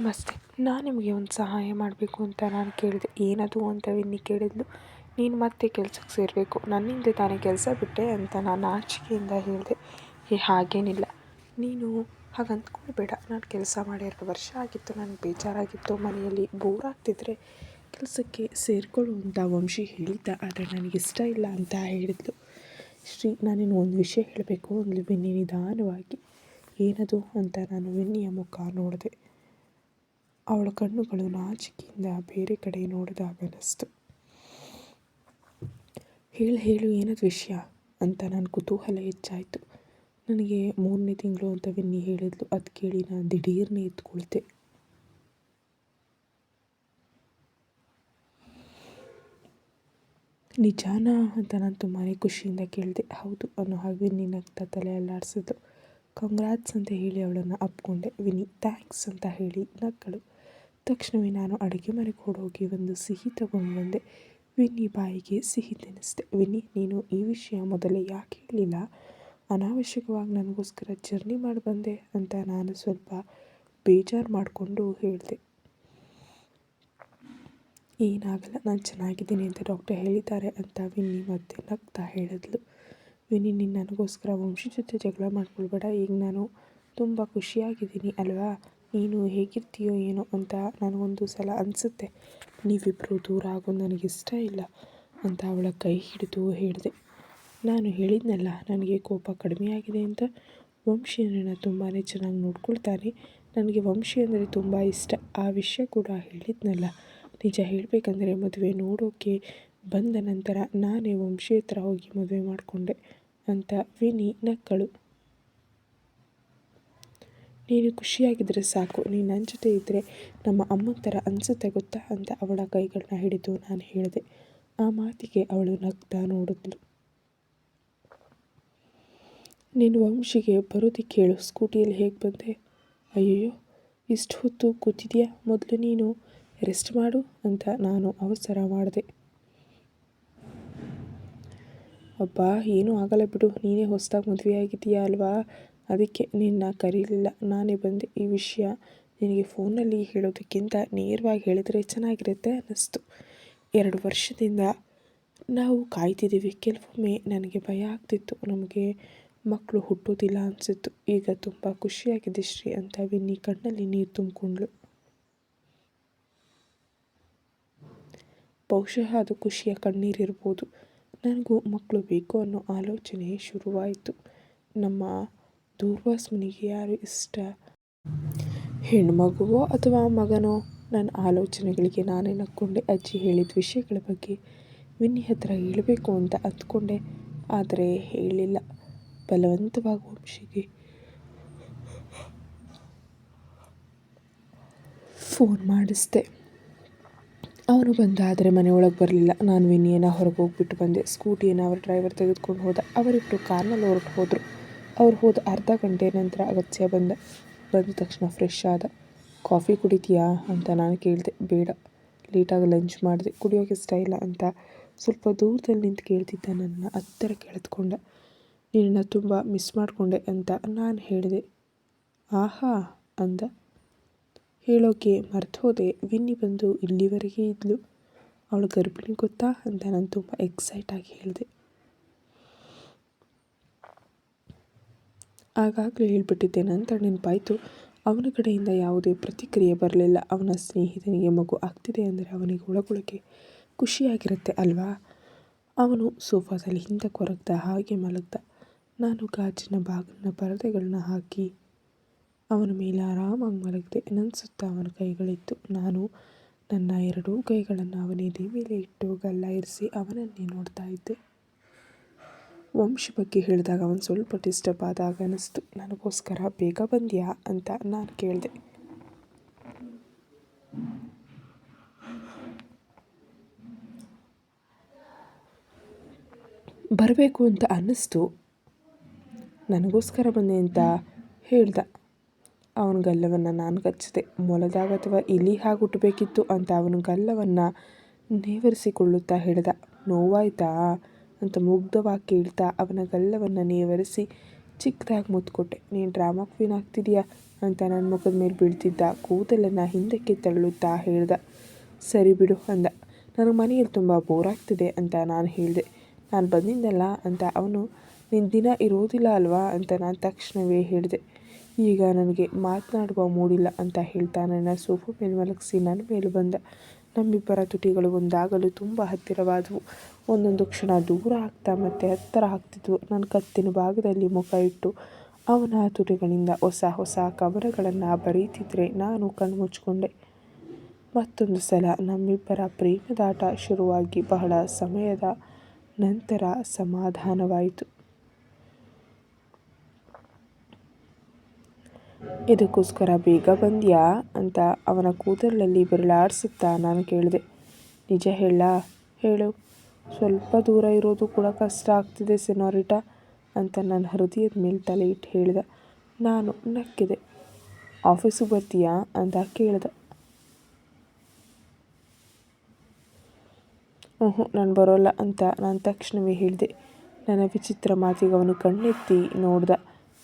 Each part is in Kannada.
ನಮಸ್ತೆ. ನಾನು ನಿಮಗೆ ಒಂದು ಸಹಾಯ ಮಾಡಬೇಕು ಅಂತ ನಾನು ಕೇಳಿದೆ. ಏನದು ಅಂತ ವಿನ್ನಿ ಕೇಳಿದ್ಲು. ನೀನು ಮತ್ತೆ ಕೆಲಸಕ್ಕೆ ಸೇರಬೇಕು. ನನ್ನಿಂದ ತಾನೇ ಕೆಲಸ ಬಿಟ್ಟೆ ಅಂತ ನಾನು ಆಚಿಕೆಯಿಂದ ಹೇಳಿದೆ. ಏ, ಹಾಗೇನಿಲ್ಲ. ನೀನು ಹಾಗೆ ನಾನು ಕೆಲಸ ಮಾಡಿ ಎರಡು ವರ್ಷ ಆಗಿತ್ತು. ನನಗೆ ಬೇಜಾರಾಗಿತ್ತು. ಮನೆಯಲ್ಲಿ ಬೋರ್ ಆಗ್ತಿದ್ರೆ ಕೆಲಸಕ್ಕೆ ಸೇರಿಕೊಳ್ಳು ಅಂತ ವಂಶಿ ಹೇಳಿದ್ದ. ಆದರೆ ನನಗಿಷ್ಟ ಇಲ್ಲ ಅಂತ ಹೇಳಿದ್ಲು. ಶ್ರೀ, ನಾನಿನ್ನು ಒಂದು ವಿಷಯ ಹೇಳಬೇಕು. ಅಂದ್ಲು ವಿನ್ನಿ ನಿಧಾನವಾಗಿ. ಏನದು ಅಂತ ನಾನು ವಿನ್ನಿಯ ಮುಖ ನೋಡಿದೆ. ಅವಳ ಕಣ್ಣುಗಳು ನಾಚಿಕೆಯಿಂದ ಬೇರೆ ಕಡೆ ನೋಡಿದಾಗ ಅನ್ನಿಸ್ತು ಹೇಳು ಹೇಳು, ಏನದು ವಿಷಯ? ಅಂತ ನನ್ನ ಕುತೂಹಲ ಹೆಚ್ಚಾಯಿತು. ನನಗೆ ಮೂರನೇ ತಿಂಗಳು ಅಂತ ವಿನ್ನಿ ಹೇಳಿದ್ಲು. ಅದು ಕೇಳಿ ನಾನು ದಿಢೀರ್ನೇ ಎತ್ಕೊಳ್ತೆ. ನಿಜಾನಾ? ಅಂತ ನಾನು ತುಂಬಾ ಖುಷಿಯಿಂದ ಕೇಳಿದೆ. ಹೌದು, ಅನ್ನೋ ಹಾಗೆ ವಿನ್ನಿ ನಗ್ತಾ ತಲೆ ಅಲ್ಲಾಡಿಸಿದ್ಲು. ಕಂಗ್ರಾಟ್ಸ್ ಅಂತ ಹೇಳಿ ಅವಳನ್ನು ಅಪ್ಕೊಂಡೆ. ವಿನಿ ಥ್ಯಾಂಕ್ಸ್ ಅಂತ ಹೇಳಿ ನಕ್ಕಳು. ತಕ್ಷಣವೇ ನಾನು ಅಡುಗೆ ಮನೆಗೆ ಹೊರಡೋಗಿ ಒಂದು ಸಿಹಿ ತಗೊಂಡು ಬಂದೆ. ವಿನ್ನಿ ಬಾಯಿಗೆ ಸಿಹಿ ತಿನ್ನಿಸಿದೆ. ವಿನ್ನಿ, ನೀನು ಈ ವಿಷಯ ಮೊದಲೇ ಯಾಕೆ ಹೇಳಿಲ್ಲ? ಅನಾವಶ್ಯಕವಾಗಿ ನನಗೋಸ್ಕರ ಜರ್ನಿ ಮಾಡಿ ಬಂದೆ ಅಂತ ನಾನು ಸ್ವಲ್ಪ ಬೇಜಾರು ಮಾಡಿಕೊಂಡು ಹೇಳಿದೆ. ಏನಾಗಲ್ಲ, ನಾನು ಚೆನ್ನಾಗಿದ್ದೀನಿ ಅಂತ ಡಾಕ್ಟರ್ ಹೇಳಿದ್ದಾರೆ ಅಂತ ವಿನ್ನಿ ಮತ್ತೆ ನಗ್ತಾ ಹೇಳಿದ್ಲು. ವಿನಿ ನೀನು ನನಗೋಸ್ಕರ ವಂಶಿ ಜೊತೆ ಜಗಳ ಮಾಡ್ಕೊಳ್ಬೇಡ. ಈಗ ನಾನು ತುಂಬ ಖುಷಿಯಾಗಿದ್ದೀನಿ ಅಲ್ವಾ? ನೀನು ಹೇಗಿರ್ತೀಯೋ ಏನೋ ಅಂತ ನನಗೊಂದು ಸಲ ಅನಿಸುತ್ತೆ. ನೀವಿಬ್ಬರು ದೂರ ಆಗೋದು ನನಗಿಷ್ಟ ಇಲ್ಲ ಅಂತ ಅವಳ ಕೈ ಹಿಡಿದು ಹೇಳಿದೆ. ನಾನು ಹೇಳಿದ್ನಲ್ಲ, ನನಗೆ ಕೋಪ ಕಡಿಮೆ ಆಗಿದೆ ಅಂತ. ವಂಶಿ ನನ್ನ ತುಂಬಾ ಚೆನ್ನಾಗಿ ನೋಡ್ಕೊಳ್ತಾನೆ. ನನಗೆ ವಂಶಿ ಅಂದರೆ ತುಂಬ ಇಷ್ಟ. ಆ ವಿಷಯ ಕೂಡ ಹೇಳಿದ್ನಲ್ಲ. ನಿಜ ಹೇಳಬೇಕಂದ್ರೆ ಮದುವೆ ನೋಡೋಕೆ ಬಂದ ನಂತರ ನಾನೇ ವಂಶಿ ಹತ್ರ ಹೋಗಿ ಮದುವೆ ಮಾಡಿಕೊಂಡೆ ಅಂತ ವಿನಿ ನಕ್ಕಳು. ನೀನು ಖುಷಿಯಾಗಿದ್ದರೆ ಸಾಕು. ನೀನು ನನ್ನ ಜೊತೆ ಇದ್ದರೆ ನಮ್ಮ ಅಮ್ಮನ ಥರ ಅನಿಸುತ್ತೆ ಗೊತ್ತಾ ಅಂತ ಅವಳ ಕೈಗಳನ್ನ ಹಿಡಿದು ನಾನು ಹೇಳಿದೆ. ಆ ಮಾತಿಗೆ ಅವಳು ನಗ್ತಾ ನೋಡಿದ್ಲು. ನೀನು ವಂಶಿಗೆ ಬರೋದಕ್ಕೆ ಹೇಳು ಸ್ಕೂಟಿಯಲ್ಲಿ ಹೇಗೆ ಬಂದೆ? ಅಯ್ಯೋ ಇಷ್ಟು ಹೊತ್ತು ಕೂತಿದೆಯಾ? ಮೊದಲು ನೀನು ರೆಸ್ಟ್ ಮಾಡು ಅಂತ ನಾನು ಅವಸರ ಮಾಡಿದೆ. ಅಬ್ಬಾ, ಏನೂ ಆಗಲ್ಲ ಬಿಡು. ನೀನೇ ಹೊಸದಾಗಿ ಮದುವೆ ಆಗಿದೆಯಾ ಅಲ್ವಾ? ಅದಕ್ಕೆ ನಿನ್ನ ಕರೀಲಿಲ್ಲ. ನಾನೇ ಬಂದೆ. ಈ ವಿಷಯ ನಿನಗೆ ಫೋನಲ್ಲಿ ಹೇಳೋದಕ್ಕಿಂತ ನೇರವಾಗಿ ಹೇಳಿದರೆ ಚೆನ್ನಾಗಿರುತ್ತೆ ಅನ್ನಿಸ್ತು. ಎರಡು ವರ್ಷದಿಂದ ನಾವು ಕಾಯ್ತಿದ್ದೀವಿ. ಕೆಲವೊಮ್ಮೆ ನನಗೆ ಭಯ ಆಗ್ತಿತ್ತು. ನಮಗೆ ಮಕ್ಕಳು ಹುಟ್ಟೋದಿಲ್ಲ ಅನಿಸಿತ್ತು. ಈಗ ತುಂಬ ಖುಷಿಯಾಗಿದೆ ಶ್ರೀ ಅಂತ ವಿನ್ನಿ ಕಣ್ಣಲ್ಲಿ ನೀರು ತುಂಬಿಕೊಂಡ್ಳು. ಬಹುಶಃ ಅದು ಖುಷಿಯ ಕಣ್ಣೀರಿರ್ಬೋದು. ನನಗೂ ಮಕ್ಕಳು ಬೇಕು ಅನ್ನೋ ಆಲೋಚನೆ ಶುರುವಾಯಿತು. ನಮ್ಮ ದೂರ್ವಾಸ್ಮನಿಗೆ ಯಾರು ಇಷ್ಟ? ಹೆಣ್ಮಗುವೋ ಅಥವಾ ಮಗನೋ? ನನ್ನ ಆಲೋಚನೆಗಳಿಗೆ ನಾನೇ ನಕ್ಕೊಂಡೆ. ಅಜ್ಜಿ ಹೇಳಿದ ವಿಷಯಗಳ ಬಗ್ಗೆ ವಿನ್ನಿ ಹತ್ರ ಹೇಳಬೇಕು ಅಂತ ಅಂದ್ಕೊಂಡೆ ಆದರೆ ಹೇಳಿಲ್ಲ. ಬಲವಂತವಾಗಿ ವಂಶಿಗೆ ಫೋನ್ ಮಾಡಿಸ್ದೆ. ಅವನು ಬಂದ, ಆದರೆ ಮನೆಯೊಳಗೆ ಬರಲಿಲ್ಲ. ನಾನು ವಿನ್ನಿಯನ್ನು ಹೊರಗೆ ಹೋಗ್ಬಿಟ್ಟು ಬಂದೆ. ಸ್ಕೂಟಿಯನ್ನು ಅವರ ಡ್ರೈವರ್ ತೆಗೆದುಕೊಂಡು ಹೋದ. ಅವರಿಬ್ಬರು ಕಾರ್ನಲ್ಲಿ ಹೊರಟು ಹೋದರು. ಅವ್ರು ಹೋದ ಅರ್ಧ ಗಂಟೆ ನಂತರ ಅಗತ್ಯ ಬಂದ. ಬಂದ ತಕ್ಷಣ ಫ್ರೆಶ್ ಆದ. ಕಾಫಿ ಕುಡಿತೀಯಾ? ಅಂತ ನಾನು ಕೇಳಿದೆ. ಬೇಡ. ಲೇಟಾಗಿ ಲಂಚ್ ಮಾಡಿದೆ. ಕುಡಿಯೋಕೆ ಇಷ್ಟ ಇಲ್ಲ ಅಂತ ಸ್ವಲ್ಪ ದೂರದಲ್ಲಿ ನಿಂತು ಕೇಳ್ತಿದ್ದ ನನ್ನ ಹತ್ತಿರ ಕೇಳಿದ್ಕೊಂಡ. ನಿನ್ನ ತುಂಬ ಮಿಸ್ ಮಾಡಿಕೊಂಡೆ ಅಂತ ನಾನು ಹೇಳಿದೆ. ಆಹಾ ಅಂದ. ಹೇಳೋಕೆ ಮರ್ತು ಹೋದೆ. ವಿನ್ನಿ ಬಂದು ಇಲ್ಲಿವರೆಗೆ ಇದ್ಲು. ಅವಳು ಗರ್ಭಿಣಿ ಗೊತ್ತಾ? ಅಂತ ನಾನು ತುಂಬ ಎಕ್ಸೈಟಾಗಿ ಹೇಳಿದೆ. ಆಗಾಗಲೇ ಹೇಳಿಬಿಟ್ಟಿದ್ದೆ ನಂತರ ನೆನಪಾಯಿತು. ಅವನ ಕಡೆಯಿಂದ ಯಾವುದೇ ಪ್ರತಿಕ್ರಿಯೆ ಬರಲಿಲ್ಲ. ಅವನ ಸ್ನೇಹಿತನಿಗೆ ಮಗು ಆಗ್ತಿದೆ ಅಂದರೆ ಅವನಿಗೆ ಒಳಗೊಳಗೆ ಖುಷಿಯಾಗಿರುತ್ತೆ ಅಲ್ವಾ? ಅವನು ಸೋಫಾದಲ್ಲಿ ಹಿಂದೆ ಕೊರಗ್ದ ಹಾಗೆ ಮಲಗ್ದ. ನಾನು ಗಾಜಿನ ಬಾಗಿಲಿನ ಪರದೆಗಳನ್ನ ಹಾಕಿ ಅವನ ಮೇಲೆ ಆರಾಮಾಗಿ ಮಲಗಿದೆ. ನನ್ನ ಸುತ್ತ ಅವನ ಕೈಗಳಿತ್ತು. ನಾನು ನನ್ನ ಎರಡೂ ಕೈಗಳನ್ನು ಅವನ ಮೇಲೆ ಇಟ್ಟು ಗಲ್ಲ ಇರಿಸಿ ಅವನನ್ನೇ ನೋಡ್ತಾ ಇದ್ದೆ. ವಂಶಿ ಬಗ್ಗೆ ಹೇಳಿದಾಗ ಅವನು ಸ್ವಲ್ಪ ಡಿಸ್ಟರ್ಬ್ ಆದಾಗ ಅನ್ನಿಸ್ತು. ನನಗೋಸ್ಕರ ಬೇಗ ಬಂದ್ಯಾ? ಅಂತ ನಾನು ಕೇಳಿದೆ. ಬರಬೇಕು ಅಂತ ಅನ್ನಿಸ್ತು. ನನಗೋಸ್ಕರ ಬಂದೆ ಅಂತ ಹೇಳ್ದ. ಅವನ ಗಲ್ಲವನ್ನು ನಾನು ಕಚ್ಚಿದೆ ಮೊಲದಾಗ ಅಥವಾ ಇಲಿ ಹಾಗೆ ಹುಟ್ಟಬೇಕಿತ್ತು ಅಂತ ಅವನ ಗಲ್ಲವನ್ನು ನೇವರಿಸಿಕೊಳ್ಳುತ್ತಾ ಹೇಳಿದ. ನೋವಾಯ್ತಾ? ಅಂತ ಮುಗ್ಧವಾಗಿ ಕೇಳ್ತಾ ಅವನ ಗಲ್ಲವನ್ನು ನೇವರಿಸಿ, ಚಿಕ್ಕದಾಗಿ ಮುತ್ತು ಕೊಟ್ಟೆ ನೀನು ಡ್ರಾಮಾ ಕ್ವೀನ್ ಆಗ್ತಿದೀಯಾ? ಅಂತ ನನ್ನ ಮುಖದ ಮೇಲೆ ಬೀಳ್ತಿದ್ದ ಕೂದಲನ್ನು ಹಿಂದಕ್ಕೆ ತಳ್ಳುತ್ತಾ ಹೇಳ್ದ. ಸರಿ ಬಿಡು, ಅಂದ. ನನಗೆ ಮನೆಯಲ್ಲಿ ತುಂಬ ಬೋರ್ ಆಗ್ತಿದೆ, ಅಂತ ನಾನು ಹೇಳಿದೆ. ನಾನು ಬಂದಿದ್ದಲ್ಲ, ಅಂತ ಅವನು ನಿನ್ನ ದಿನ ಇರೋದಿಲ್ಲ ಅಲ್ವಾ? ಅಂತ ನಾನು ತಕ್ಷಣವೇ ಹೇಳಿದೆ. ಈಗ ನನಗೆ ಮಾತನಾಡುವ ಮೂಡಿಲ್ಲ, ಅಂತ ಹೇಳ್ತಾ ನನ್ನ ಸೋಫಾ ಮೇಲೆ ಮಲಗಿಸಿ ನನ್ನ ಮೇಲೆ ಬಂದ. ನಮ್ಮಿಬ್ಬರ ತುಟಿಗಳು ಒಂದಾಗಲು ತುಂಬ ಹತ್ತಿರವಾದವು. ಒಂದೊಂದು ಕ್ಷಣ ದೂರ ಆಗ್ತಾ ಮತ್ತೆ ಹತ್ತಿರ ಆಗ್ತಿದ್ವು ನನ್ನ ಕತ್ತಿನ ಭಾಗದಲ್ಲಿ ಮುಖ ಇಟ್ಟು ಅವನ ತುಟಿಗಳಿಂದ ಹೊಸ ಹೊಸ ಕವನಗಳನ್ನು ಬರೀತಿದ್ರೆ ನಾನು ಕಣ್ಣು ಮುಚ್ಚಿಕೊಂಡೆ. ಮತ್ತೊಂದು ಸಲ ನಮ್ಮಿಬ್ಬರ ಪ್ರೇಮದಾಟ ಶುರುವಾಗಿ ಬಹಳ ಸಮಯದ ನಂತರ ಸಮಾಧಾನವಾಯಿತು. ಇದಕ್ಕೋಸ್ಕರ ಬೇಗ ಬಂದ್ಯಾ ಅಂತ ಅವನ ಕೂದಲಲ್ಲಿ ಬೆರಳಾಡಿಸುತ್ತಾ ನಾನು ಕೇಳಿದೆ. ನಿಜ ಹೇಳ, ಹೇಳು. ಸ್ವಲ್ಪ ದೂರ ಇರೋದು ಕೂಡ ಕಷ್ಟ ಆಗ್ತಿದೆ ಸೆನೋರಿಟಾ ಅಂತ ನನ್ನ ಹೃದಯದ ಮೇಲೆ ತಲೆ ಇಟ್ಟು ಹೇಳಿದ. ನಾನು ನಕ್ಕಿದೆ. ಆಫೀಸಿಗೆ ಬರ್ತೀಯಾ ಅಂತ ಕೇಳಿದ. ಹ್ಞೂ ನಾನು ಬರೋಲ್ಲ ಅಂತ ನಾನು ತಕ್ಷಣವೇ ಹೇಳಿದೆ. ನನ್ನ ವಿಚಿತ್ರ ಮಾತಿಗೆ ಅವನು ಕಣ್ಣೆತ್ತಿ ನೋಡ್ದ.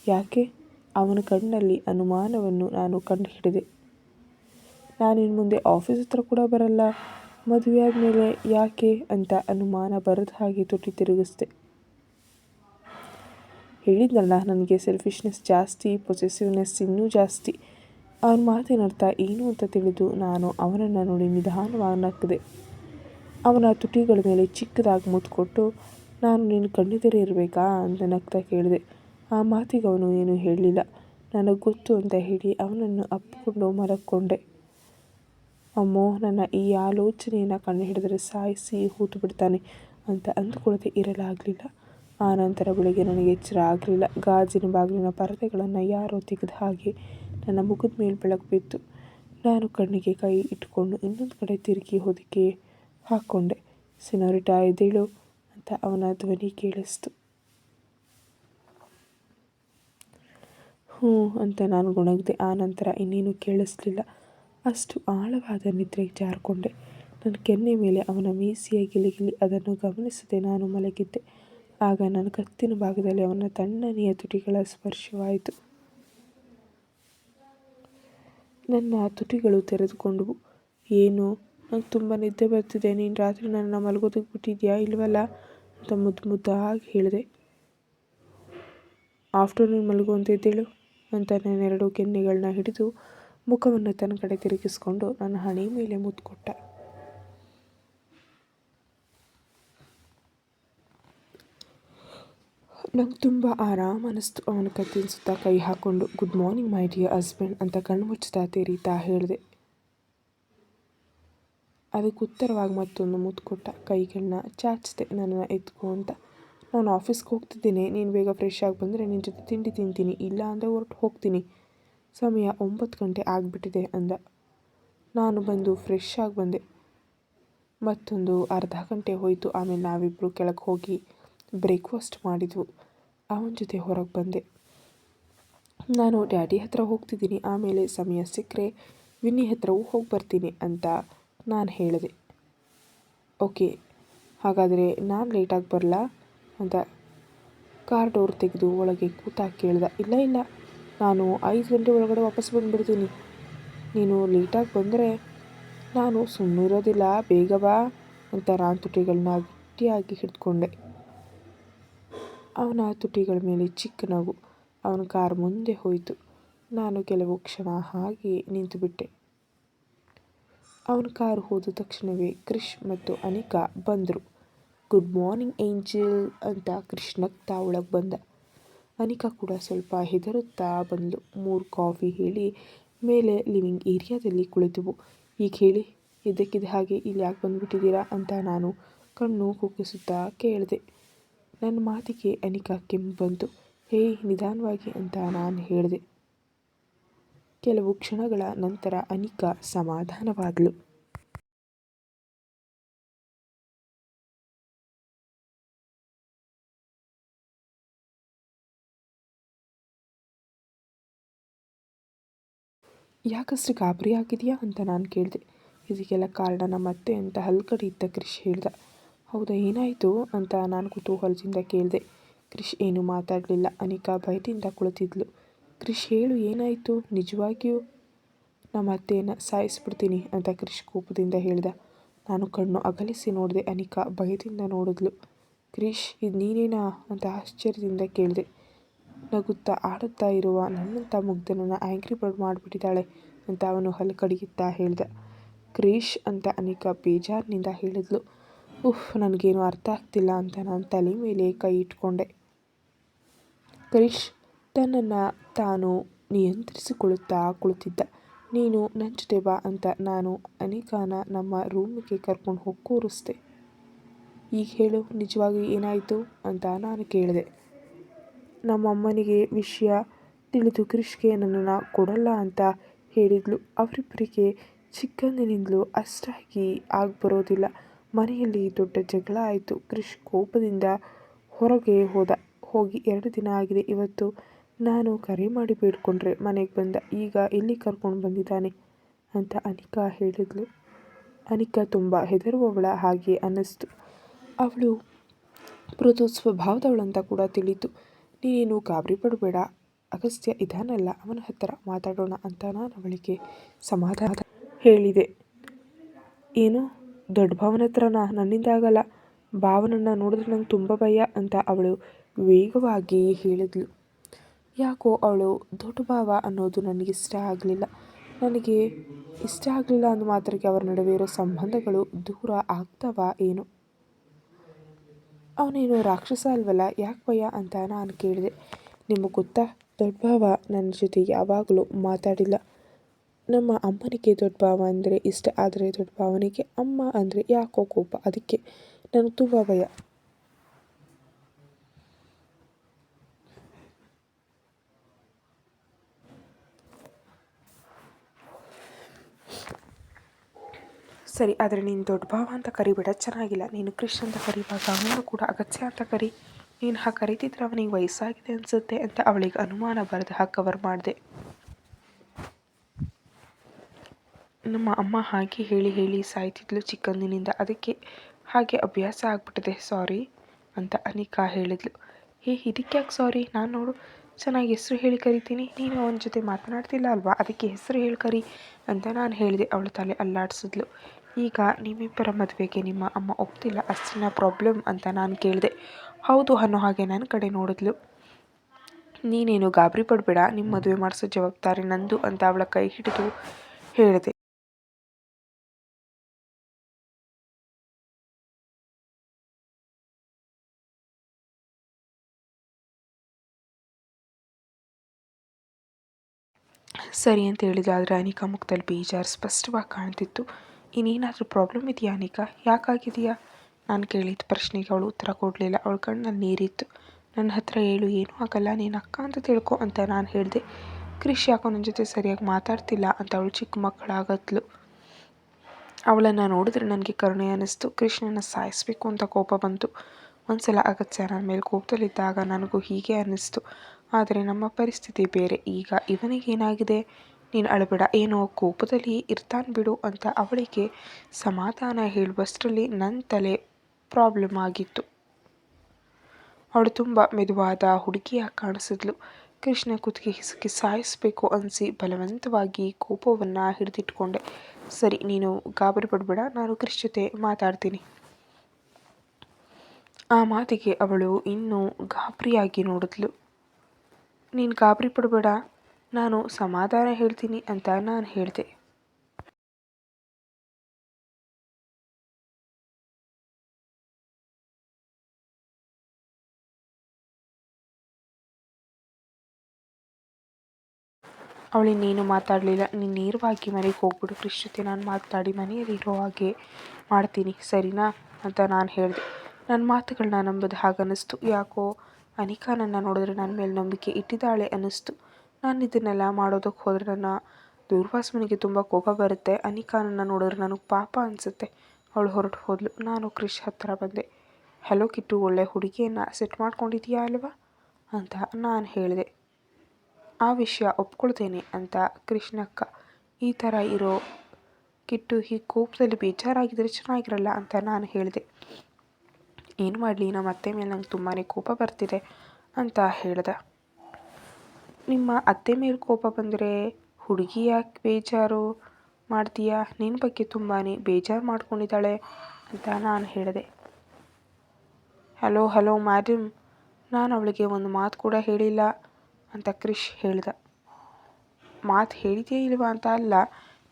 ಯಾಕೆ? ಅವನ ಕಣ್ಣಲ್ಲಿ ಅನುಮಾನವನ್ನು ನಾನು ಕಂಡುಹಿಡಿದೆ. ನಾನಿನ್ನು ಮುಂದೆ ಆಫೀಸ್ ಹತ್ರ ಕೂಡ ಬರಲ್ಲ. ಮದುವೆ ಆದಮೇಲೆ ಯಾಕೆ ಅಂತ ಅನುಮಾನ ಬರದ ಹಾಗೆ ತುಟಿ ತಿರುಗಿಸ್ದೆ. ಹೇಳಿದ್ನಲ್ಲ, ನನಗೆ ಸೆಲ್ಫಿಶ್ನೆಸ್ ಜಾಸ್ತಿ ಪೊಸೆಸಿವ್ನೆಸ್ ಇನ್ನೂ ಜಾಸ್ತಿ. ಅವನ ಮಾತಿನ ಅರ್ಥ ಏನು ಅಂತ ತಿಳಿದು ನಾನು ಅವನನ್ನು ನೋಡಿ ನಿಧಾನವಾಗಿ ನಕ್ಕಿದೆ ಅವನ ತುಟಿಗಳ ಮೇಲೆ ಚಿಕ್ಕದಾಗಿ ಮುತ್ತು ಕೊಟ್ಟು ನಾನು ನೀನು ಕಣ್ಣಿದರೆ ಇರಬೇಕಾ? ಅಂತ ನಗ್ತಾ ಕೇಳಿದೆ. ಆ ಮಾತಿಗೆ ಅವನು ಏನೂ ಹೇಳಲಿಲ್ಲ. ನನಗೆ ಗೊತ್ತು ಅಂತ ಹೇಳಿ ಅವನನ್ನು ಅಪ್ಪಿಕೊಂಡು ಮಲಕ್ಕೊಂಡೆ ಅಮ್ಮೋ, ನನ್ನ ಈ ಆಲೋಚನೆಯನ್ನು ಕಣ್ಣು ಹಿಡಿದರೆ ಸಾಯಿಸಿ ಹೂತು ಬಿಡ್ತಾನೆ ಅಂತ ಅಂದುಕೊಳ್ಳದೆ ಇರಲಾಗಲಿಲ್ಲ. ಆ ನಂತರ ಬೆಳಿಗ್ಗೆ ನನಗೆ ಎಚ್ಚರ ಆಗಲಿಲ್ಲ. ಗಾಜಿನ ಬಾಗಿಲಿನ ಪರದೆಗಳನ್ನು ಯಾರೋ ತೆಗೆದ ಹಾಗೆ ನನ್ನ ಮುಖದ ಮೇಲೆ ಬೆಳಕು ಬಿತ್ತು. ನಾನು ಕಣ್ಣಿಗೆ ಕೈ ಇಟ್ಟುಕೊಂಡು ಇನ್ನೊಂದು ಕಡೆ ತಿರುಗಿ ಹೊದಿಕೆ ಹಾಕ್ಕೊಂಡೆ ಸಿನೋರಿಟಾ ಎದ್ದೇಳು ಅಂತ ಅವನ ಧ್ವನಿ ಕೇಳಿಸ್ತು. ಹ್ಞೂ ಅಂತ ನಾನು ಗೊಣಗಿದೆ. ಆ ನಂತರ ಇನ್ನೇನು ಕೇಳಿಸ್ಲಿಲ್ಲ. ಅಷ್ಟು ಆಳವಾದ ನಿದ್ರೆಗೆ ಜಾರಿಕೊಂಡೆ. ನನ್ನ ಕೆನ್ನೆ ಮೇಲೆ ಅವನ ಮೀಸಿಯ ಗಿಲಿಗಿಲಿ ಅದನ್ನು ಗಮನಿಸದೆ ನಾನು ಮಲಗಿದ್ದೆ. ಆಗ ನನ್ನ ಕತ್ತಿನ ಭಾಗದಲ್ಲಿ ಅವನ ತಣ್ಣನೆಯ ತುಟಿಗಳ ಸ್ಪರ್ಶವಾಯಿತು. ನನ್ನ ತುಟಿಗಳು ತೆರೆದುಕೊಂಡವು. ಏನು? ನಂಗೆ ತುಂಬ ನಿದ್ದೆ ಬರ್ತಿದೆ. ನೀನು ರಾತ್ರಿ ನನ್ನ ಮಲಗೋದಕ್ಕೆ ಬಿಟ್ಟಿದ್ಯಾ ಇಲ್ವಲ್ಲ? ಅಂತ ಮುದ್ದು ಮುದ್ದಾಗಿ ಹೇಳಿದೆ. ಆಫ್ಟರ್ನೂನ್ ಮಲಗು ಅಂತ ಇದ್ದೇಳು ಅಂತ ನನ್ನೆರಡು ಕೆನ್ನೆಗಳನ್ನ ಹಿಡಿದು ಮುಖವನ್ನು ತನ್ನ ಕಡೆ ತಿರುಗಿಸಿಕೊಂಡು ನನ್ನ ಹಣೆ ಮೇಲೆ ಮುದ್ದು ಕೊಟ್ಟ ನಂಗೆ ತುಂಬ ಆರಾಮ ಅನ್ನಿಸ್ತು ಅವನ ಕತ್ತಿನ ಸುತ್ತ ಕೈ ಹಾಕ್ಕೊಂಡು good morning my dear husband ಅಂತ ಕಣ್ಣು ಮುಚ್ಚುತ್ತಾ ತೆರೀತಾ ಹೇಳಿದೆ. ಅದಕ್ಕೆ ಉತ್ತರವಾಗಿ ಮತ್ತೊಂದು ಮುದ್ದು ಕೊಟ್ಟ ಕೈಗಳನ್ನ ಚಾಚಿದೆ, ನನ್ನನ್ನು ಎತ್ಕೊ ಅಂತ ನಾನು ಆಫೀಸ್ಗೆ ಹೋಗ್ತಿದ್ದೀನಿ. ನೀನು ಬೇಗ ಫ್ರೆಶ್ ಆಗಿ ಬಂದರೆ ನಿನ್ನ ಜೊತೆ ತಿಂಡಿ ತಿಂತೀನಿ. ಇಲ್ಲ ಅಂದರೆ ಹೊರಟು ಹೋಗ್ತೀನಿ. ಸಮಯ ಒಂಬತ್ತು ಗಂಟೆ ಆಗಿಬಿಟ್ಟಿದೆ ಅಂದ. ನಾನು ಬಂದು ಫ್ರೆಶ್ ಆಗಿ ಬಂದೆ. ಮತ್ತೊಂದು ಅರ್ಧ ಗಂಟೆ ಹೋಯಿತು. ಆಮೇಲೆ ನಾವಿಬ್ಬರು ಕೆಳಗೆ ಹೋಗಿ ಬ್ರೇಕ್ಫಾಸ್ಟ್ ಮಾಡಿದ್ವು. ಅವನ ಜೊತೆ ಹೊರಗೆ ಬಂದೆ. ನಾನು ಡ್ಯಾಡಿ ಹತ್ರ ಹೋಗ್ತಿದ್ದೀನಿ. ಆಮೇಲೆ ಸಮಯ ಸಿಕ್ಕರೆ ವಿನ್ನಿ ಹತ್ರವೂ ಹೋಗಿ ಬರ್ತೀನಿ ಅಂತ ನಾನು ಹೇಳಿದೆ. ಓಕೆ, ಹಾಗಾದರೆ ನಾನು ಲೇಟಾಗಿ ಬರಲಾ? ಅಂತ ಕಾರ್ ಡೋರ್ ತೆಗೆದು ಒಳಗೆ ಕೂತಾಕಿ ಕೇಳ್ದ. ಇಲ್ಲ ಇಲ್ಲ, ನಾನು ಐದು ಗಂಟೆ ಒಳಗಡೆ ವಾಪಸ್ ಬಂದುಬಿಡ್ತೀನಿ. ನೀನು ಲೇಟಾಗಿ ಬಂದರೆ ನಾನು ಸುಮ್ಮನಿರೋದಿಲ್ಲ ಬೇಗ ಬಾ ಅಂತ ನಾನು ತುಟಿಗಳನ್ನ ಗಟ್ಟಿಯಾಗಿ ಹಿಡ್ಕೊಂಡೆ. ಅವನ ತುಟಿಗಳ ಮೇಲೆ ಚಿಕ್ಕ ನಗು. ಅವನ ಕಾರ್ ಮುಂದೆ ಹೋಯಿತು. ನಾನು ಕೆಲವು ಕ್ಷಣ ಹಾಗೆ ನಿಂತುಬಿಟ್ಟೆ. ಅವನ ಕಾರು ಹೋದ ತಕ್ಷಣವೇ ಕ್ರಿಶ್ ಮತ್ತು ಅನಿಕಾ ಬಂದರು. ಗುಡ್ ಮಾರ್ನಿಂಗ್ ಏಂಜಲ್ ಅಂತ ಕೃಷ್ಣಕ್ತಾ ಒಳಗೆ ಬಂದ. ಅನಿಕಾ ಕೂಡ ಸ್ವಲ್ಪ ಹೆದರುತ್ತಾ ಬಂದಳು ಮೂರು ಕಾಫಿ ಹೇಳಿ ಮೇಲೆ ಲಿವಿಂಗ್ ಏರಿಯಾದಲ್ಲಿ ಕುಳಿತುವು. ಈಗ ಹೇಳಿ ಇದ್ದಕ್ಕಿದ್ದ ಹಾಗೆ ಇಲ್ಲಿ ಯಾಕೆ ಬಂದುಬಿಟ್ಟಿದ್ದೀರಾ ಅಂತ ನಾನು ಕಣ್ಣು ಕುಕ್ಕಿಸುತ್ತಾ ಕೇಳಿದೆ. ನನ್ನ ಮಾತಿಗೆ ಅನಿಕಾ ಕೆಮ್ಮು ಬಂತು. ಹೇ ನಿಧಾನವಾಗಿ ಅಂತ ನಾನು ಹೇಳಿದೆ. ಕೆಲವು ಕ್ಷಣಗಳ ನಂತರ ಅನಿಕಾ ಸಮಾಧಾನವಾದಳು ಯಾಕಷ್ಟು ಗಾಬರಿ ಆಗಿದೆಯಾ ಅಂತ ನಾನು ಕೇಳಿದೆ. ಇದಕ್ಕೆಲ್ಲ ಕಾರಣ ನಮ್ಮ ಅತ್ತೆ ಅಂತ ಹಲ್ಕಡಿ ಇದ್ದ ಕ್ರಿಶ್ ಹೇಳ್ದ. ಹೌದಾ, ಏನಾಯಿತು ಅಂತ ನಾನು ಕುತೂಹಲದಿಂದ ಕೇಳಿದೆ. ಕ್ರಿಶ್ ಏನು ಮಾತಾಡಲಿಲ್ಲ. ಅನಿಕಾ ಭಯದಿಂದ ಕುಳಿತಿದ್ಲು. ಕ್ರಿಶ್ ಹೇಳು, ಏನಾಯಿತು? ನಿಜವಾಗಿಯೂ ನಮ್ಮ ಅತ್ತೆಯನ್ನು ಸಾಯಿಸ್ಬಿಡ್ತೀನಿ ಅಂತ ಕ್ರಿಶ್ ಕೋಪದಿಂದ ಹೇಳ್ದ. ನಾನು ಕಣ್ಣು ಅಗಲಿಸಿ ನೋಡಿದೆ. ಅನಿಕಾ ಭಯದಿಂದ ನೋಡಿದ್ಲು. ಕ್ರಿಶ್ ಇದು ನೀನೇನಾ ಅಂತ ಆಶ್ಚರ್ಯದಿಂದ ಕೇಳಿದೆ. ನಗುತ್ತಾ ಆಡುತ್ತಾ ಇರುವ ನನ್ನಂಥ ಮುಗ್ಧನನ್ನು ಆ್ಯಂಗ್ರಿ ಬರ್ಡ್ ಮಾಡಿಬಿಟ್ಟಿದ್ದಾಳೆ ಅಂತ ಅವನು ಹಲ್ಲು ಕಡಿಯುತ್ತಾ ಹೇಳ್ದ. ಕ್ರೀಶ್ ಅಂತ ಅನಿಕಾ ಬೇಜಾರಿನಿಂದ ಹೇಳಿದ್ಲು. ಉಫ್, ನನಗೇನು ಅರ್ಥ ಆಗ್ತಿಲ್ಲ ಅಂತ ನಾನು ತಲೆ ಮೇಲೆ ಕೈ ಇಟ್ಕೊಂಡೆ. ಕ್ರೀಶ್, ತನ್ನನ್ನು ತಾನು ನಿಯಂತ್ರಿಸಿಕೊಳ್ಳುತ್ತಾ ಕುಳಿತಿದ್ದ. ನೀನು ನನ್ನ ಜೊತೆ ಬಾ ಅಂತ ನಾನು ಅನಿಕಾನ ನಮ್ಮ ರೂಮಿಗೆ ಕರ್ಕೊಂಡು ಹೋಗಿ ಕೂರಿಸ್ದೆ. ಈಗ ಹೇಳು, ನಿಜವಾಗಿ ಏನಾಯಿತು? ಅಂತ ನಾನು ಕೇಳಿದೆ. ನಮ್ಮಮ್ಮನಿಗೆ ವಿಷಯ ತಿಳಿದು ಕೃಷ್ಗೆ ನನ್ನನ್ನು ಕೊಡಲ್ಲ ಅಂತ ಹೇಳಿದ್ಲು. ಅವರಿಬ್ಬರಿಗೆ ಚಿಕ್ಕಂದಿನಿಂದಲೂ ಅಷ್ಟಾಗಿ ಬರೋದಿಲ್ಲ. ಮನೆಯಲ್ಲಿ ದೊಡ್ಡ ಜಗಳ ಆಯಿತು. ಕೃಷ್ ಕೋಪದಿಂದ ಹೊರಗೆ ಹೋದ, ಹೋಗಿ ಎರಡು ದಿನ ಆಗಿದೆ. ಇವತ್ತು ನಾನು ಕರೆ ಮಾಡಿ ಬೇಡ್ಕೊಂಡ್ರೆ ಮನೆಗೆ ಬಂದ, ಈಗ ಇಲ್ಲಿ ಕರ್ಕೊಂಡು ಬಂದಿದ್ದಾನೆ ಅಂತ ಅನಿಕಾ ಹೇಳಿದ್ಲು. ಅನಿಕಾ ತುಂಬ ಹೆದರುವವಳ ಹಾಗೆ ಅನ್ನಿಸ್ತು. ಅವಳು ಮೃದು ಸ್ವಭಾವದವಳಂತ ಕೂಡ ತಿಳಿತು ನೀನೇನು ಗಾಬರಿ ಪಡಬೇಡ. ಅಗಸ್ತ್ಯ ಇದಾನಲ್ಲ, ಅವನ ಹತ್ತಿರ ಮಾತಾಡೋಣ ಅಂತ ನಾನು ಅವಳಿಗೆ ಸಮಾಧಾನ ಹೇಳಿದೆ. ಏನು? ದೊಡ್ಡ ಭಾವನ ಹತ್ರನಾ? ನನ್ನಿಂದ ಆಗಲ್ಲ. ಭಾವನನ್ನು ನೋಡಿದ್ರೆ ನಂಗೆ ತುಂಬ ಭಯ ಅಂತ ಅವಳು ವೇಗವಾಗಿ ಹೇಳಿದ್ಲು. ಯಾಕೋ ಅವಳು ದೊಡ್ಡ ಭಾವ ಅನ್ನೋದು ನನಗೆ ಇಷ್ಟ ಆಗಲಿಲ್ಲ. ನನಗೆ ಇಷ್ಟ ಆಗಲಿಲ್ಲ ಅಂದ ಮಾತ್ರಕ್ಕೆ ಅವರ ನಡುವೆ ಇರೋ ಸಂಬಂಧಗಳು ದೂರ ಆಗ್ತವ ಏನು. ಅವನೇನು ರಾಕ್ಷಸ ಅಲ್ವಲ್ಲ, ಯಾಕೆ ಭಯ ಅಂತ ನಾನು ಕೇಳಿದೆ. ನಿಮಗೆ ಗೊತ್ತಾ? ದೊಡ್ಡ ಭಾವ ನನ್ನ ಜೊತೆ ಯಾವಾಗಲೂ ಮಾತಾಡಿಲ್ಲ. ನಮ್ಮ ಅಮ್ಮನಿಗೆ ದೊಡ್ಡ ಭಾವ ಅಂದರೆ ಇಷ್ಟ, ಆದರೆ ದೊಡ್ಡ ಭಾವನಿಗೆ ಅಮ್ಮ ಅಂದರೆ ಯಾಕೋ ಕೋಪ. ಅದಕ್ಕೆ ನನಗೆ ತುಂಬ ಭಯ. ಸರಿ, ಆದರೆ ನೀನು ದೊಡ್ಡ ಭಾವ ಅಂತ ಕರಿಬೇಡ, ಚೆನ್ನಾಗಿಲ್ಲ. ನೀನು ಕೃಷ್ಣ ಅಂತ ಕರಿವಾಗ ಅವನು ಕೂಡ ಅಗತ್ಯ ಅಂತ ಕರಿ. ನೀನು ಹಾಗೆ ಕರಿತಿದ್ರೆ ಅವನಿಗೆ ವಯಸ್ಸಾಗಿದೆ ಅನಿಸುತ್ತೆ ಅಂತ ಅವಳಿಗೆ ಅನುಮಾನ ಬರೆದು ಹಾಗೆ ಕವರ್ ಮಾಡಿದೆ. ನಮ್ಮ ಅಮ್ಮ ಹಾಗೆ ಹೇಳಿ ಹೇಳಿ ಸಾಯ್ತಿದ್ಲು ಚಿಕ್ಕಂದಿನಿಂದ. ಅದಕ್ಕೆ ಹಾಗೆ ಅಭ್ಯಾಸ ಆಗ್ಬಿಟ್ಟಿದೆ, ಸಾರಿ ಅಂತ ಅನಿಕಾ ಹೇಳಿದ್ಲು. ಹೇ ಇದಕ್ಕೆ ಯಾಕೆ ಸಾರಿ? ನಾನು ನೋಡು, ಚೆನ್ನಾಗಿ ಹೆಸರು ಹೇಳಿ ಕರಿತೀನಿ. ನೀನು ಅವನ ಜೊತೆ ಮಾತನಾಡ್ತಿಲ್ಲ ಅಲ್ವಾ? ಅದಕ್ಕೆ ಹೆಸರು ಹೇಳಿ ಕರಿ ಅಂತ ನಾನು ಹೇಳಿದೆ. ಅವಳು ತಲೆ ಅಲ್ಲಾಡಿಸಿದ್ಲು. ಈಗ ನಿಮ್ಮಿಬ್ಬರ ಮದುವೆಗೆ ನಿಮ್ಮ ಅಮ್ಮ ಒಪ್ತಿಲ್ಲ ಅಷ್ಟಿನ ಪ್ರಾಬ್ಲಮ್ ಅಂತ ನಾನು ಕೇಳಿದೆ. ಹೌದು ಅನ್ನೋ ಹಾಗೆ ನನ್ನ ಕಡೆ ನೋಡಿದ್ಲು. ನೀನೇನು ಗಾಬರಿ ಪಡಬೇಡ ನಿಮ್ಮ ಮದುವೆ ಮಾಡಿಸೋ ಜವಾಬ್ದಾರಿ ನಂದು ಅಂತ ಅವಳ ಕೈ ಹಿಡಿದು ಹೇಳಿದೆ. ಸರಿ ಅಂತ ಹೇಳಿದ್ರು ಆದರೆ ಅನಿಕಾ ಮುಖದಲ್ಲಿ ಬೇಜಾರು ಸ್ಪಷ್ಟವಾಗಿ ಕಾಣ್ತಿತ್ತು. ಇನ್ನೇನಾದರೂ ಪ್ರಾಬ್ಲಮ್ ಇದೆಯಾ ಅನಿಕಾ? ಯಾಕಾಗಿದೆಯಾ ನಾನು ಕೇಳಿದ ಪ್ರಶ್ನೆಗೆ ಅವಳು ಉತ್ತರ ಕೊಡಲಿಲ್ಲ. ಅವಳ ಕಣ್ಣಲ್ಲಿ ನೀರಿತ್ತು. ನನ್ನ ಹತ್ರ ಹೇಳು, ಏನೂ ಆಗಲ್ಲ, ನೀನು ಅಕ್ಕ ಅಂತ ತಿಳ್ಕೊ ಅಂತ ನಾನು ಹೇಳಿದೆ. ಕೃಷಿ ಯಾಕೋ ನನ್ನ ಜೊತೆ ಸರಿಯಾಗಿ ಮಾತಾಡ್ತಿಲ್ಲ ಅಂತ ಅವಳು ಚಿಕ್ಕ ಮಕ್ಕಳಾಗತ್ಲು ಅವಳನ್ನು ನೋಡಿದ್ರೆ ನನಗೆ ಕರುಣೆ ಅನ್ನಿಸ್ತು. ಕೃಷ್ಣನ ಸಾಯಿಸಬೇಕು ಅಂತ ಕೋಪ ಬಂತು. ಒಂದ್ಸಲ ಅಗತ್ಯ ನನ್ನ ಮೇಲೆ ಕೋಪದಲ್ಲಿದ್ದಾಗ ನನಗೂ ಹೀಗೆ ಅನ್ನಿಸ್ತು. ಆದರೆ ನಮ್ಮ ಪರಿಸ್ಥಿತಿ ಬೇರೆ. ಈಗ ಇವನಿಗೇನಾಗಿದೆ? ನೀನು ಅಳಬೇಡ, ಏನೋ ಕೋಪದಲ್ಲಿ ಇರ್ತಾನೆ ಬಿಡು ಅಂತ ಅವಳಿಗೆ ಸಮಾಧಾನ ಹೇಳುವಷ್ಟರಲ್ಲಿ ನನ್ನ ತಲೆ ಪ್ರಾಬ್ಲಮ್ ಆಗಿತ್ತು. ಅವಳು ತುಂಬ ಮೆದುವಾದ ಹುಡುಗಿಯಾಗಿ ಕಾಣಿಸಿದ್ಲು. ಕೃಷ್ಣ ಕುತ್ತಿಗೆ ಹಿಸುಕಿ ಸಾಯಿಸಬೇಕು ಅನಿಸಿ ಬಲವಂತವಾಗಿ ಕೋಪವನ್ನು ಹಿಡಿದಿಟ್ಕೊಂಡೆ. ಸರಿ, ನೀನು ಗಾಬರಿ ಪಡಬೇಡ, ನಾನು ಕೃಷ್ ಜೊತೆ ಮಾತಾಡ್ತೀನಿ. ಆ ಮಾತಿಗೆ ಅವಳು ಇನ್ನೂ ಗಾಬರಿಯಾಗಿ ನೋಡಿದ್ಲು. ನೀನು ಗಾಬರಿ ಪಡಬೇಡ ನಾನು ಸಮಾಧಾನ ಹೇಳ್ತೀನಿ ಅಂತ ನಾನು ಹೇಳಿದೆ. ಅವಳಿನ್ನೇನು ಮಾತಾಡಲಿಲ್ಲ. ನೀನು ನೇರವಾಗಿ ಮನೆಗೆ ಹೋಗ್ಬಿಡು. ಕೃಷ್ ಜೊತೆ ನಾನು ಮಾತಾಡಿ ಮನೆಯಲ್ಲಿ ಇರೋ ಹಾಗೆ ಮಾಡ್ತೀನಿ. ಸರಿನಾ ಅಂತ ನಾನು ಹೇಳಿದೆ. ನನ್ನ ಮಾತುಗಳನ್ನ ನಂಬೋದು ಹಾಗನ್ನಿಸ್ತು. ಯಾಕೋ ಅನಿಕಾ ನನ್ನ ನೋಡಿದ್ರೆ ನನ್ನ ಮೇಲೆ ನಂಬಿಕೆ ಇಟ್ಟಿದ್ದಾಳೆ ಅನ್ನಿಸ್ತು. ನಾನು ಇದನ್ನೆಲ್ಲ ಮಾಡೋದಕ್ಕೆ ಹೋದರೆ ನನ್ನ ದೂರ್ವಾಸನಿಗೆ ತುಂಬ ಕೋಪ ಬರುತ್ತೆ. ಅನಿಕಾನನ್ನು ನೋಡಿದ್ರೆ ನನಗೆ ಪಾಪ ಅನಿಸುತ್ತೆ. ಅವಳು ಹೊರಟು ಹೋದಳು ನಾನು ಕ್ರಿಶ್ ಹತ್ತಿರ ಬಂದೆ. ಹಲೋ ಕಿಟ್ಟು, ಒಳ್ಳೆ ಹುಡುಗಿಯನ್ನು ಸೆಟ್ ಮಾಡ್ಕೊಂಡಿದೀಯಾ ಅಲ್ವಾ? ಅಂತ ನಾನು ಹೇಳಿದೆ. ಆ ವಿಷಯ ಒಪ್ಕೊಳ್ತೇನೆ ಅಂತ ಕೃಷ್ಣಕ್ಕ. ಈ ಥರ ಇರೋ ಕಿಟ್ಟು ಈ ಕೋಪದಲ್ಲಿ ಬೇಜಾರಾಗಿದ್ದರೆ ಚೆನ್ನಾಗಿರಲ್ಲ ಅಂತ ನಾನು ಹೇಳಿದೆ. ಏನು ಮಾಡಲಿ ನಮ್ಮ ಅತ್ತೆ ಮೇಲೆ ನಂಗೆ ತುಂಬಾ ಕೋಪ ಬರ್ತಿದೆ ಅಂತ ಹೇಳ್ದೆ. ನಿಮ್ಮ ಅತ್ತೆ ಮೇಲೆ ಕೋಪ ಬಂದರೆ ಹುಡುಗಿ ಯಾಕೆ ಬೇಜಾರು ಮಾಡ್ತೀಯಾ? ನಿನ್ನ ಬಗ್ಗೆ ತುಂಬಾ ಬೇಜಾರು ಮಾಡ್ಕೊಂಡಿದ್ದಾಳೆ ಅಂತ ನಾನು ಹೇಳಿದೆ. ಹಲೋ ಹಲೋ ಮ್ಯಾಡಮ್ ನಾನು ಅವಳಿಗೆ ಒಂದು ಮಾತು ಕೂಡ ಹೇಳಿಲ್ಲ ಅಂತ ಕ್ರಿಶ್ ಹೇಳಿದ. ಮಾತು ಹೇಳಿದೆಯೇ ಇಲ್ವಾ ಅಂತ ಅಲ್ಲ.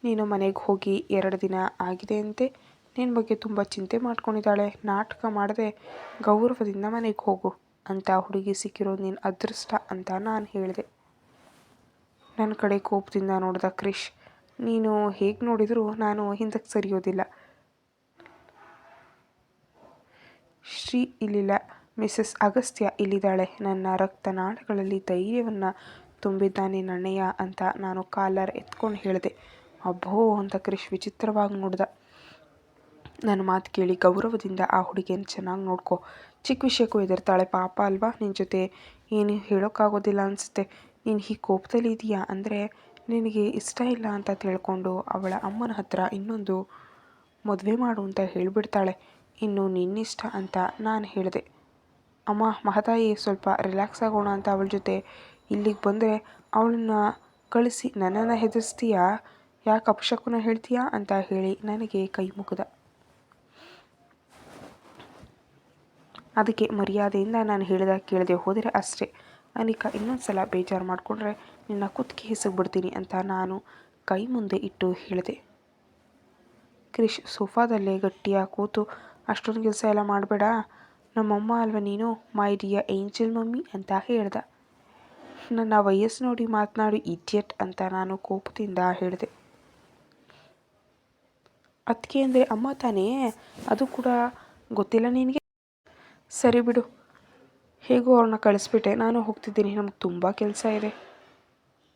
ನೀನು ಮನೆಗೆ ಹೋಗಿ ಎರಡು ದಿನ ಆಗಿದೆ ಅಂತೆ. ನಿನ್ನ ಬಗ್ಗೆ ತುಂಬ ಚಿಂತೆ ಮಾಡ್ಕೊಂಡಿದ್ದಾಳೆ. ನಾಟಕ ಮಾಡದೆ. ಗೌರವದಿಂದ ಮನೆಗೆ ಹೋಗು ಅಂತ ಹುಡುಗಿ ಸಿಕ್ಕಿರೋದು ನಿನ್ನ ಅದೃಷ್ಟ ಅಂತ ನಾನು ಹೇಳಿದೆ. ನನ್ನ ಕಡೆ ಕೋಪದಿಂದ ನೋಡಿದ ಕ್ರಿಶ್, ನೀನು ಹೇಗೆ ನೋಡಿದರೂ ನಾನು ಹಿಂದಕ್ಕೆ ಸರಿಯೋದಿಲ್ಲ. ಶ್ರೀ ಇಲ್ಲಿಲ್ಲ ಮಿಸ್ಸಸ್ ಅಗಸ್ತ್ಯ ಇಲ್ಲಿದ್ದಾಳೆ. ನನ್ನ ರಕ್ತನಾಳಗಳಲ್ಲಿ ಧೈರ್ಯವನ್ನು ತುಂಬಿದ್ದಾನೆ ನನ್ನಯ್ಯ ಅಂತ ನಾನು ಕಾಲರ್ ಎತ್ಕೊಂಡು ಹೇಳಿದೆ. ಅಬ್ಬೋ ಅಂತ ಕ್ರಿಶ್ ವಿಚಿತ್ರವಾಗಿ ನೋಡ್ದ. ನನ್ನ ಮಾತು ಕೇಳಿ ಗೌರವದಿಂದ ಆ ಹುಡುಗಿಯನ್ನು ಚೆನ್ನಾಗಿ ನೋಡ್ಕೊ. ಚಿಕ್ಕ ವಿಷಯಕ್ಕೂ ಹೆದರ್ತಾಳೆ ಪಾಪ ಅಲ್ವಾ ನಿನ್ನ ಜೊತೆ? ಏನು ಹೇಳೋಕ್ಕಾಗೋದಿಲ್ಲ ಅನಿಸುತ್ತೆ. ನೀನು ಹೀಗೆ ಕೋಪದಲ್ಲಿ ಇದೆಯಾ? ಅಂದರೆ ನಿನಗೆ ಇಷ್ಟ ಇಲ್ಲ ಅಂತ ತಿಳ್ಕೊಂಡು ಅವಳ ಅಮ್ಮನ ಹತ್ರ ಇನ್ನೊಂದು ಮದುವೆ ಮಾಡು ಅಂತ ಹೇಳಿಬಿಡ್ತಾಳೆ. ಇನ್ನು ನಿನ್ನಿಷ್ಟ ಅಂತ ನಾನು ಹೇಳಿದೆ. ಅಮ್ಮ, ಮಹತಾಯಿ ಸ್ವಲ್ಪ ರಿಲ್ಯಾಕ್ಸ್ ಆಗೋಣ ಅಂತ ಅವಳ ಜೊತೆ ಇಲ್ಲಿಗೆ ಬಂದರೆ ಅವಳನ್ನ ಕಳಿಸಿ ನನ್ನನ್ನು ಹೆದರಿಸ್ತೀಯಾ? ಯಾಕೆ ಅಪಶಕುನ ಹೇಳ್ತೀಯಾ ಅಂತ ಹೇಳಿ ನನಗೆ ಕೈ ಮುಗಿದ. ಅದಕ್ಕೆ ಮರ್ಯಾದೆಯಿಂದ ನಾನು ಹೇಳಿದ ಕೇಳದೆ ಹೋದರೆ ಅಷ್ಟೇ. ಅನಿಕಾ ಇನ್ನೊಂದು ಸಲ ಬೇಜಾರು ಮಾಡಿಕೊಂಡ್ರೆ ನಿನ್ನ ಕುತ್ತಿಗೆ ಬಿಡ್ತೀನಿ ಅಂತ ನಾನು ಕೈ ಮುಂದೆ ಇಟ್ಟು ಹೇಳಿದೆ. ಕ್ರಿಶ್ ಸೋಫಾದಲ್ಲೇ ಗಟ್ಟಿಯಾಗಿ ಕೂತು, ಅಷ್ಟೊಂದು ಕೆಲಸ ಎಲ್ಲ ಮಾಡಬೇಡ. ನಮ್ಮಮ್ಮ ಅಲ್ವ ನೀನು? ಮೈ ಡಿಯ ಏಂಜಲ್ ಮಮ್ಮಿ ಅಂತ ಹೇಳ್ದ. ನನ್ನ ವಯಸ್ಸು ನೋಡಿ ಮಾತನಾಡು ಇಡಿಯಟ್ ಅಂತ ನಾನು ಕೋಪದಿಂದ ಹೇಳಿದೆ. ಅದಕ್ಕೆ ಅಂದರೆ ಅಮ್ಮ ತಾನೇ? ಅದು ಕೂಡ ಗೊತ್ತಿಲ್ಲ ನಿನಗೆ? ಸರಿ ಬಿಡು. ಹೇಗೋ ಅವ್ರನ್ನ ಕಳಿಸ್ಬಿಟ್ಟೆ. ನಾನು ಹೋಗ್ತಿದ್ದೀನಿ. ನಮ್ಗೆ ತುಂಬ ಕೆಲಸ ಇದೆ.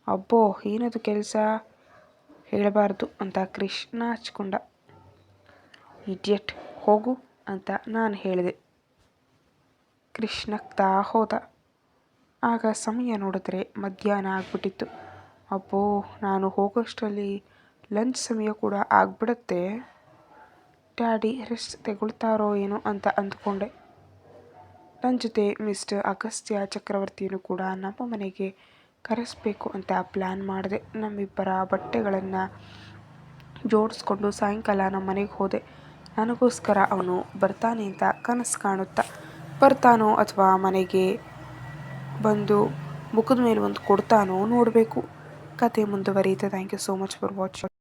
ಅಬ್ಬೋ, ಏನದು ಕೆಲಸ? ಹೇಳಬಾರ್ದು ಅಂತ ಕೃಷ್ಣ ಹಚ್ಕೊಂಡ. ಇಡಿಯಟ್, ಹೋಗು ಅಂತ ನಾನು ಹೇಳಿದೆ. ಕೃಷ್ಣಕ್ತಾ ಹೋದ. ಆಗ ಸಮಯ ನೋಡಿದ್ರೆ ಮಧ್ಯಾಹ್ನ ಆಗ್ಬಿಟ್ಟಿತ್ತು. ಅಬ್ಬೋ, ನಾನು ಹೋಗೋಷ್ಟರಲ್ಲಿ ಲಂಚ್ ಸಮಯ ಕೂಡ ಆಗ್ಬಿಡತ್ತೆ. ಡ್ಯಾಡಿ ರೆಸ್ಟ್ ತೆಗೊಳ್ತಾರೋ ಏನೋ ಅಂತ ಅಂದ್ಕೊಂಡೆ. ನನ್ನ ಜೊತೆ ಮಿಸ್ಟರ್ ಅಗಸ್ತ್ಯ ಚಕ್ರವರ್ತಿಯನ್ನು ಕೂಡ ನಮ್ಮ ಮನೆಗೆ ಕರೆಸಬೇಕು ಅಂತ ಪ್ಲ್ಯಾನ್ ಮಾಡಿದೆ. ನಮ್ಮಿಬ್ಬರ ಬಟ್ಟೆಗಳನ್ನು ಜೋಡಿಸ್ಕೊಂಡು ಸಾಯಂಕಾಲ ನಮ್ಮ ಮನೆಗೆ ಹೋದೆ. ನನಗೋಸ್ಕರ ಅವನು ಬರ್ತಾನೆ ಅಂತ ಕನಸು ಕಾಣುತ್ತಾ, ಬರ್ತಾನೋ ಅಥವಾ ಮನೆಗೆ ಬಂದು ಮುಖದ ಮೇಲೆ ಒಂದು ಕೊಡ್ತಾನೋ ನೋಡಬೇಕು. ಕತೆ ಮುಂದುವರಿಯುತ್ತೆ. Thank you so much for watching